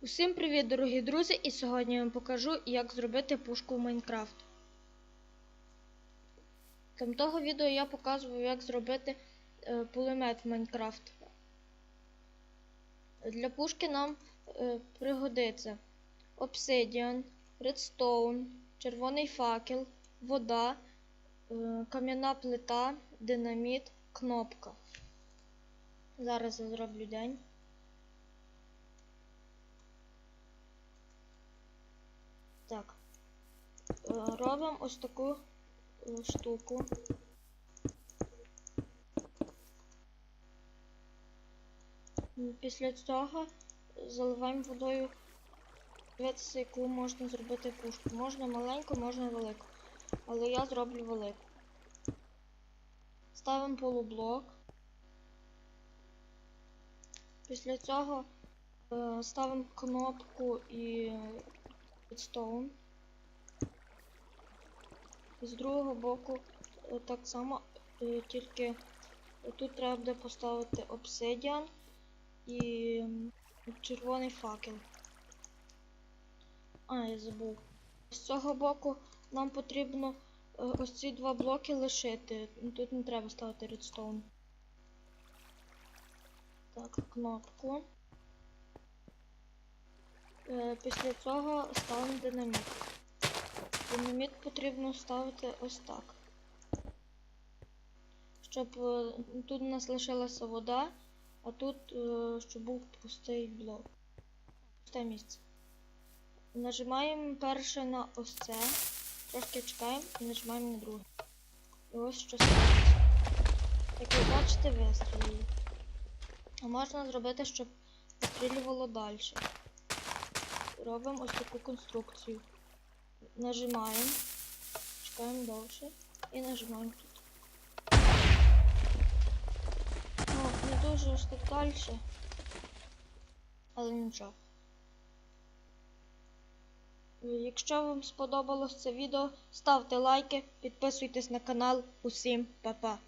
Усім привіт, дорогі друзі! І сьогодні я вам покажу, як зробити пушку в Майнкрафт. Там того відео я показував, як зробити е, пулемет в Майнкрафт. Для пушки нам е, пригодиться обсидіан, редстоун, червоний факел, вода, е, кам'яна плита, динаміт, кнопка. Зараз я зроблю день. Так. Е, Робимо ось таку е, штуку. Після цього заливаємо водою. Дивитися, яку можна зробити пушку. Можна маленьку, можна велику. Але я зроблю велику. Ставимо полублок. Після цього е, ставимо кнопку і Redstone. З другого боку е, так само, е, тільки тут треба буде поставити обсидіан і червоний факел. А, я забув. З цього боку нам потрібно е, ось ці два блоки лишити. Тут не треба ставити редстоун. Так, кнопку. Е, Після цього ставимо динаміт. Динаміт потрібно ставити ось так. Щоб е, тут у нас лишилася вода, а тут е, щоб був пустий блок. Пусте місце. Нажимаємо перше на ось це, трошки чекаємо і нажимаємо на друге. І ось що ставиться. Як ви бачите, вистрілили. А можна зробити, щоб пострілювало далі робимо ось таку конструкцію. Нажимаємо, чекаємо довше і нажимаємо тут. Ну, не дуже аж так далі, але нічого. Якщо вам сподобалось це відео, ставте лайки, підписуйтесь на канал. Усім па-па!